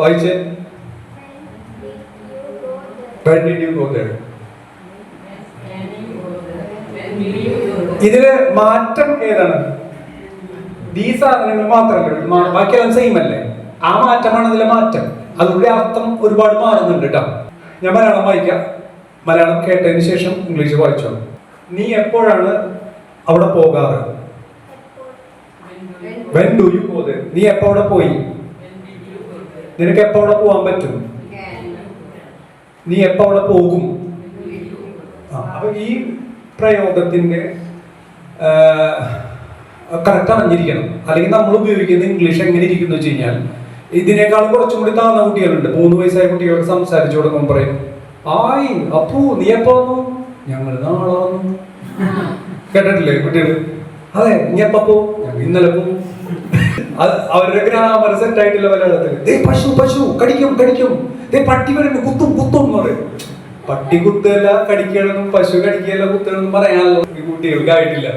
വായിച്ചേ? When did you go there? ഇതിൽ മാറ്റം ഏതാണ്? ഈ സാധനങ്ങൾ മാത്രമല്ല ബാക്കിയെല്ലാം സെയിം അല്ലേ? ആ മാറ്റമാണ് ഇതിലെ മാറ്റം. അതിലൂടെ അർത്ഥം ഒരുപാട് മാറുന്നുണ്ട് കേട്ടോ. ഞാൻ മലയാളം വായിക്കാം. മലയാളം കേട്ടതിന് ശേഷം ഇംഗ്ലീഷ് വായിച്ചോ. നീ എപ്പോഴാണ് അവിടെ പോകാറ്? വെൻ ഡു യു പോ? നീ എപ്പോ അവിടെ പോയി? നിനക്ക് എപ്പോ അവിടെ പോകാൻ പറ്റും? നീ എപ്പോ അവിടെ പോകും? അപ്പൊ ഈ പ്രയോഗത്തിന്റെ കറക്റ്റ് അറിഞ്ഞിരിക്കണം. അല്ലെങ്കിൽ നമ്മൾ ഉപയോഗിക്കുന്ന ഇംഗ്ലീഷ് എങ്ങനെ ഇരിക്കുന്നു വെച്ച് കഴിഞ്ഞാൽ ഇതിനേക്കാളും കുറച്ചും കൂടി താന്ന കുട്ടികളുണ്ട്. മൂന്ന് വയസ്സായ കുട്ടികൾ സംസാരിച്ചു കൊടുക്കുമ്പോൾ പറയും ആയി അപ്പു നീ എപ്പോ വന്നു? ഞങ്ങൾ നാളെ വന്നു. കേട്ടിട്ടില്ലേ കുട്ടികൾ അതെ നീ എപ്പോ പോ? ഞങ്ങൾ ഇന്നലെ പോകും അവരുടെ ദേ പശു പശു കടിക്കും കടിക്കും. ദേ പട്ടി വരുന്നു കുത്തും കുത്തും പട്ടി കുത്തല്ല കടിക്കണമെന്നും പശു കടിക്കല്ല കുത്തണമെന്നും പറയാനല്ലോ. ഈ കുട്ടികൾക്ക് ആയിട്ടില്ല.